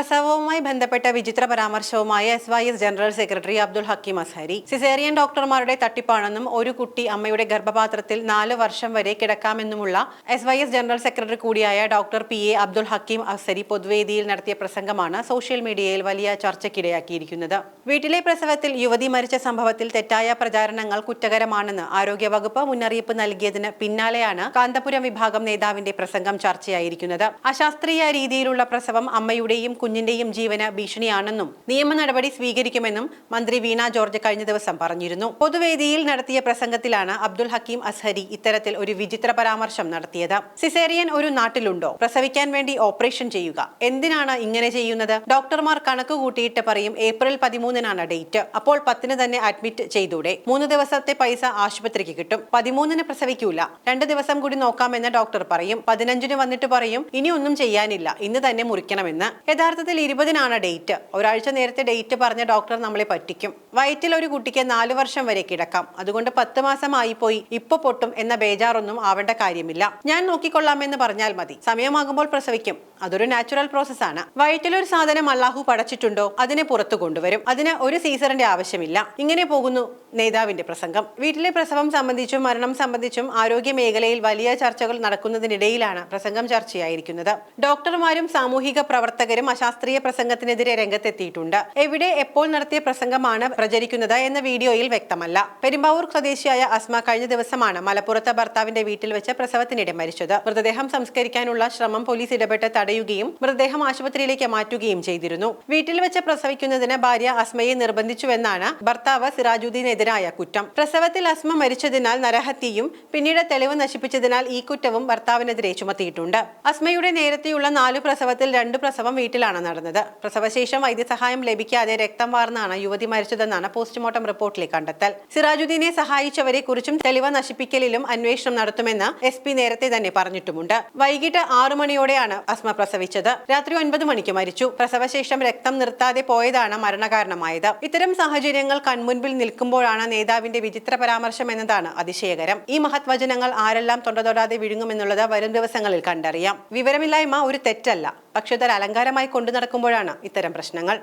പ്രസവവുമായി ബന്ധപ്പെട്ട വിചിത്ര പരാമർശവുമായി S Y S general secretary Abdul Hakeem Azhari. Caesarean ഡോക്ടർമാരുടെ തട്ടിപ്പാണെന്നും ഒരു കുട്ടി അമ്മയുടെ ഗർഭപാത്രത്തിൽ നാല് വർഷം വരെ കിടക്കാമെന്നുമുള്ള S Y S general secretary കൂടിയായ doctor P A Abdul Hakeem Azhari പൊതുവേദിയിൽ നടത്തിയ പ്രസംഗമാണ് സോഷ്യൽ മീഡിയയിൽ വലിയ ചർച്ചയ്ക്കിടയാക്കിയിരിക്കുന്നത്. വീട്ടിലെ പ്രസവത്തിൽ യുവതി മരിച്ച സംഭവത്തിൽ തെറ്റായ പ്രചാരണങ്ങൾ കുറ്റകരമാണെന്ന് ആരോഗ്യവകുപ്പ് മുന്നറിയിപ്പ് നൽകിയതിന് പിന്നാലെയാണ് കാന്തപുരം വിഭാഗം നേതാവിന്റെ പ്രസംഗം ചർച്ചയായിരിക്കുന്നത്. അശാസ്ത്രീയ രീതിയിലുള്ള പ്രസവം അമ്മയുടെയും കുഞ്ഞിന്റെയും ജീവന് ഭീഷണിയാണെന്നും നിയമ നടപടി സ്വീകരിക്കുമെന്നും മന്ത്രി വീണ ജോർജ് കഴിഞ്ഞ ദിവസം പറഞ്ഞിരുന്നു. പൊതുവേദിയിൽ നടത്തിയ പ്രസംഗത്തിലാണ് അബ്ദുൽ ഹക്കീം അസ്ഹരി ഇത്തരത്തിൽ ഒരു വിചിത്ര പരാമർശം നടത്തിയത്. സിസേറിയൻ ഒരു നാട്ടിലുണ്ടോ? പ്രസവിക്കാൻ വേണ്ടി ഓപ്പറേഷൻ ചെയ്യുക. എന്തിനാണ് ഇങ്ങനെ ചെയ്യുന്നത്? ഡോക്ടർമാർ കണക്ക് കൂട്ടിയിട്ട് പറയും ഏപ്രിൽ പതിമൂന്നിനാണ് ഡേറ്റ്. അപ്പോൾ പത്തിന് തന്നെ അഡ്മിറ്റ് ചെയ്തൂടെ. മൂന്ന് ദിവസത്തെ പൈസ ആശുപത്രിക്ക് കിട്ടും. പതിമൂന്നിന് പ്രസവിക്കൂല. രണ്ട് ദിവസം കൂടി നോക്കാമെന്ന് ഡോക്ടർ പറയും. പതിനഞ്ചിന് വന്നിട്ട് പറയും ഇനി ഒന്നും ചെയ്യാനില്ല. ഇന്ന് തന്നെ മുറിക്കണമെന്ന്. യഥാർത്ഥത്തിൽ ഇരുപതിനാണ് ഡേറ്റ്. ഒരാഴ്ച നേരത്തെ ഡേറ്റ് പറഞ്ഞ ഡോക്ടർ നമ്മളെ പറ്റിക്കും. വയറ്റിൽ ഒരു കുട്ടിക്ക് നാലു വർഷം വരെ കിടക്കാം. അതുകൊണ്ട് പത്ത് മാസമായി പോയി ഇപ്പൊ പൊട്ടും എന്ന ബേജാറൊന്നും ആവേണ്ട കാര്യമില്ല. ഞാൻ നോക്കിക്കൊള്ളാമെന്ന് പറഞ്ഞാൽ മതി. സമയമാകുമ്പോൾ പ്രസവിക്കും. അതൊരു നാച്ചുറൽ പ്രോസസ് ആണ്. വയറ്റിലൊരു സാധനം അള്ളാഹു പടച്ചിട്ടുണ്ടോ? അതിനെ പുറത്തു കൊണ്ടുവരും. അതിന് ഒരു സീസറിന്റെ ആവശ്യമില്ല. ഇങ്ങനെ പോകുന്നു നേതാവിന്റെ പ്രസംഗം. വീട്ടിലെ പ്രസവം സംബന്ധിച്ചും മരണം സംബന്ധിച്ചും ആരോഗ്യ മേഖലയിൽ വലിയ ചർച്ചകൾ നടക്കുന്നതിനിടയിലാണ് പ്രസംഗം ചർച്ചയായിരിക്കുന്നത്. ഡോക്ടർമാരും സാമൂഹിക പ്രവർത്തകരും അശാസ്ത്രീയ പ്രസംഗത്തിനെതിരെ രംഗത്തെത്തിയിട്ടുണ്ട്. എവിടെ എപ്പോൾ നടത്തിയ പ്രസംഗമാണ് പ്രചരിക്കുന്നത് എന്ന വീഡിയോയിൽ വ്യക്തമല്ല. പെരുമ്പാവൂർ സ്വദേശിയായ അസ്മ കഴിഞ്ഞ ദിവസമാണ് മലപ്പുറത്തെ ഭർത്താവിന്റെ വീട്ടിൽ വെച്ച് പ്രസവത്തിനിടെ മരിച്ചത്. മൃതദേഹം സംസ്കരിക്കാനുള്ള ശ്രമം പോലീസ് ഇടപെട്ട് തടയുകയും മൃതദേഹം ആശുപത്രിയിലേക്ക് മാറ്റുകയും ചെയ്തിരുന്നു. വീട്ടിൽ വെച്ച് പ്രസവിക്കുന്നതിന് ഭാര്യ അസ്മയെ നിർബന്ധിച്ചുവെന്നാണ് ഭർത്താവ് സിറാജുദ്ദീനെതിരായ കുറ്റം. പ്രസവത്തിൽ അസ്മ മരിച്ചതിനാൽ നരഹത്യയും പിന്നീട് തെളിവ് നശിപ്പിച്ചതിനാൽ ഈ കുറ്റവും ഭർത്താവിനെതിരെ ചുമത്തിയിട്ടുണ്ട്. അസ്മയുടെ നേരത്തെയുള്ള നാലു പ്രസവത്തിൽ രണ്ട് പ്രസവം വീട്ടിലാണ് നടന്നത്. പ്രസവശേഷം വൈദ്യസഹായം ലഭിക്കാതെ രക്തം വാർന്നാണ് യുവതി മരിച്ചതെന്നാണ് പോസ്റ്റ്മോർട്ടം റിപ്പോർട്ടിലെ കണ്ടെത്തൽ. സിറാജുദ്ദീനെ സഹായിച്ചവരെ കുറിച്ചും തെളിവ് നശിപ്പിക്കലിലും അന്വേഷണം നടത്തുമെന്ന് എസ് പി നേരത്തെ തന്നെ പറഞ്ഞിട്ടുമുണ്ട്. വൈകിട്ട് ആറു മണിയോടെയാണ് അസ്മ പ്രസവിച്ചത്. രാത്രി ഒൻപത് മണിക്ക് മരിച്ചു. പ്രസവശേഷം രക്തം നിർത്താതെ പോയതാണ് മരണകാരണമായത്. ഇത്തരം സാഹചര്യങ്ങൾ കൺമുൻപിൽ നിൽക്കുമ്പോഴാണ് നേതാവിന്റെ വിചിത്ര പരാമർശം എന്നതാണ് അതിശയകരം. ഈ മഹത്വചനങ്ങൾ ആരെല്ലാം തൊണ്ടതൊടാതെ വിഴുങ്ങുമെന്നുള്ളത് വരും ദിവസങ്ങളിൽ കണ്ടറിയാം. വിവരമില്ലായ്മ ഒരു തെറ്റല്ല. പക്ഷെ അലങ്കാരമായി കൊണ്ടു നടക്കുമ്പോഴാണ് ഇത്തരം പ്രശ്നങ്ങൾ.